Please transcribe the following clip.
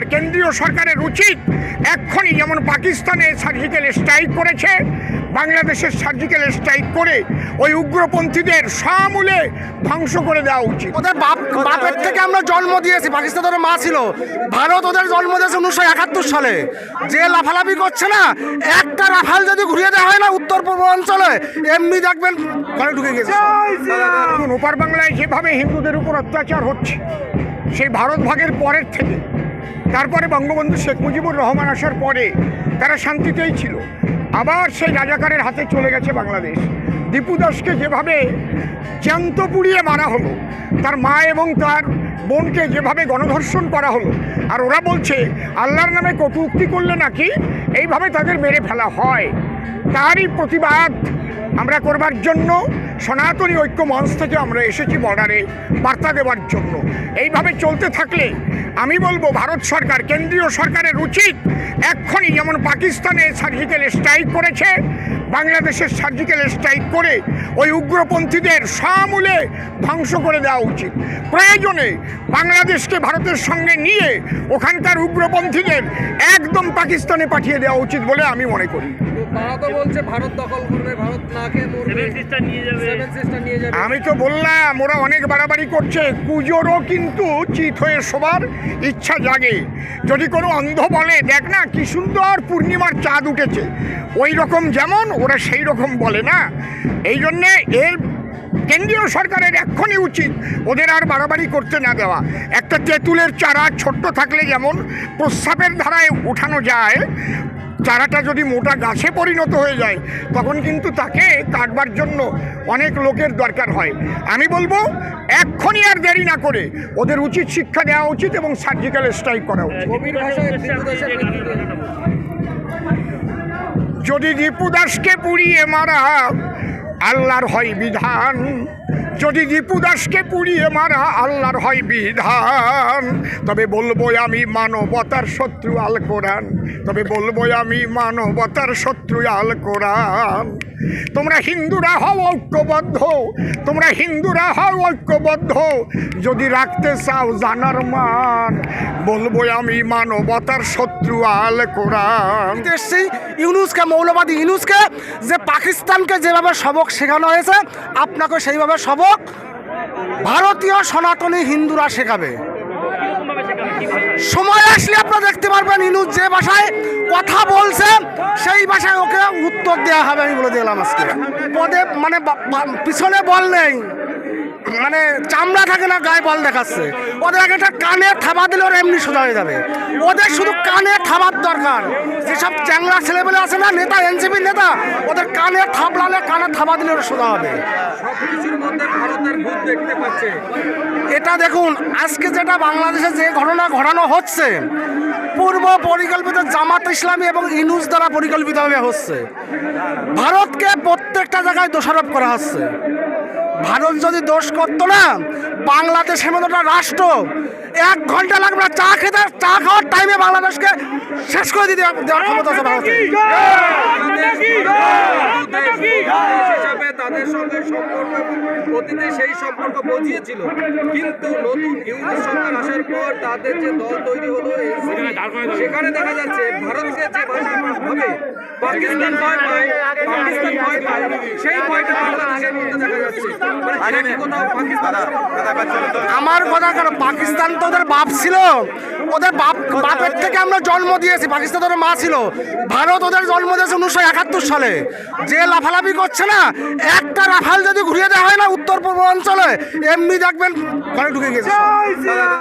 সরকার কেন্দ্রীয় সরকারের উচিত এক্ষুনি যেমন পাকিস্তানে সার্জিক্যাল স্ট্রাইক করেছে বাংলাদেশের সার্জিক্যাল স্ট্রাইক করে ওই উগ্রপন্থীদের সমূলে ধ্বংস করে দেওয়া উচিত। ওদের বাপ বাপের থেকে আমরা জন্ম দিয়েছি পাকিস্তান ওদের মা ছিল। ভারত ওদের জন্ম দিয়েছে উনিশশো একাত্তর সালে। যে লাফালাফি করছে না একটা রাফাল যদি ঘুরিয়ে দেওয়া হয় না উত্তর পূর্ব অঞ্চলে এমনি দেখবেন ঘরে ঢুকে গেছে ওপার বাংলায় যেভাবে হিন্দুদের উপর অত্যাচার হচ্ছে সেই ভারত ভাগের পরের থেকে তারপরে বঙ্গবন্ধু শেখ মুজিবুর রহমান আসার পরে তারা শান্তিতেই ছিল। আবার সেই রাজাকারের হাতে চলে গেছে বাংলাদেশ। দীপু দাসকে যেভাবে চ্যান্ত পুড়িয়ে মারা হলো, তার মা এবং তার বোনকে যেভাবে গণধর্ষণ করা হলো, আর ওরা বলছে, আল্লাহর নামে কটূক্তি করলে নাকি এইভাবে তাদের মেরে ফেলা হয়। তারই প্রতিবাদ আমরা করবার জন্য সনাতনী ঐক্য মঞ্চ থেকে আমরা এসেছি বর্ডারে বার্তা দেওয়ার জন্য। এইভাবে চলতে থাকলে, আমি বলব ভারত সরকার, কেন্দ্রীয় সরকারের উচিত এক্ষুনি যেমন পাকিস্তানে সার্জিক্যাল স্ট্রাইক করেছে বাংলাদেশের সার্জিক্যাল স্ট্রাইক করে ওই উগ্রপন্থীদের সমূলে ধ্বংস করে দেওয়া উচিত। প্রয়োজনে বাংলাদেশকে ভারতের সঙ্গে নিয়ে ওখানকার উগ্রপন্থীদের একদম পাকিস্তানে পাঠিয়ে দেওয়া উচিত বলে আমি মনে করি। তারা তো বলছে ভারত দখল করবে ভারত না খেয়ে মরবে। সিস্টার নিয়ে যাবে। সেভেন সিস্টার নিয়ে যাবে। আমি তো বললাম ওরা অনেক বাড়াবাড়ি করছে কুজোরও কিন্তু চিত হয়ে শোবার ইচ্ছা জাগে। যদি কোনো অন্ধ বলে দেখ না কি সুন্দর পূর্ণিমার চাঁদ উঠেছে ওই রকম যেমন ওরা সেই রকম বলে না। এই জন্যে এর কেন্দ্রীয় সরকারের এক্ষুনি উচিত ওদের আর বাড়াবাড়ি করতে না দেওয়া। একটা তেঁতুলের চারা ছোট্ট থাকলে যেমন প্রস্রাবের ধারায় উঠানো যায় চারাটা যদি মোটা গাছে পরিণত হয়ে যায় তখন কিন্তু তাকে কাটবার জন্য অনেক লোকের দরকার হয়। আমি বলব এক্ষুনি আর দেরি না করে ওদের উচিত শিক্ষা দেওয়া উচিত এবং সার্জিক্যাল স্ট্রাইক করা উচিত। যদি দীপু দাসকে পুড়িয়ে মারা আল্লাহর হয় বিধান। যদি দীপু দাসকে পুড়িয়ে মারা আল্লাহর হয় বিধান, তবে বলব আমি মানবতার শত্রু আল কোরআন। তবে বলব আমি মানবতার শত্রু আল কোরআন। তোমরা হিন্দুরা হও ঐক্যবদ্ধ, তোমরা হিন্দুরা হও ঐক্যবদ্ধ। যদি রাখতে চাও জানার মান বলব আমি মানবতার শত্রু আল কোরআন। ইউনুসকে, মৌলবাদী ইউনুসকে, যে পাকিস্তানকে যেভাবে সবক শেখানো হয়েছে আপনাকে সেইভাবে সবক ভারতীয় সনাতনী হিন্দুরা শেখাবে। সময় আসলে আপনারা দেখতে পারবেন ইনু যে ভাষায় কথা বলছে, সেই ভাষায় ওকে উত্তর দেওয়া হবে, আমি বলে দিলাম আজকে। পদে মানে পিছনে বল নেই। মানে চামড়া থাকে না গায়ে বল দেখাচ্ছে। ওদের আগে একটা কানে থাবা দিলে ওরা এমনি সোজা হয়ে যাবে। ওদের শুধু কানে থাবার দরকার। যেসব চ্যাংরা ছেলেবেলে আছে না নেতা এনসিপি নেতা ওদের কানে থাবলালে কানে থাবা দিলে ওরা সোজা হবে। এটা দেখুন আজকে যেটা বাংলাদেশে যে ঘটনা ঘটানো হচ্ছে পূর্ব পরিকল্পিত জামাত ইসলামী এবং ইনুস দ্বারা পরিকল্পিতভাবে হচ্ছে। ভারতকে প্রত্যেকটা জায়গায় দোষারোপ করা হচ্ছে। ভারত যদি দোষ করতো না বাংলাদেশের মতো একটা রাষ্ট্র এক ঘণ্টা লাগবে না চা খেতে চা খাওয়ার টাইমে বাংলাদেশকে শেষ করে দিতে দেওয়ার ক্ষমতা আছে ভারতের হিসাবে তাদের সঙ্গে সম্পর্ক অতীতে সেই সম্পর্ক বজিয়েছিল কিন্তু নতুন ইউনিট সরকার আসার পর তাদের যে দল তৈরি হলো সেখানে দেখা যাচ্ছে ভারতকে যে ভাষা ভাবে পাকিস্তান ভয় পায় পাকিস্তান ভয় পায় সেই ভয়টা বাংলাদেশের মধ্যে দেখা যাচ্ছে। মানে আমার কথা কেন? পাকিস্তান তো ওদের বাপ ছিল। ওদের বাপ বাপের থেকে আমরা জন্ম দিয়েছি। পাকিস্তান ওদের মা ছিল। ভারত ওদের জন্ম দিয়েছে উনিশশো একাত্তর সালে। যে লাফালাফি করছে না একটা রাফাল যদি ঘুরিয়ে দেওয়া হয় না উত্তর পূর্ব অঞ্চলে এমনি দেখবেন ঘরে ঢুকে গেছে।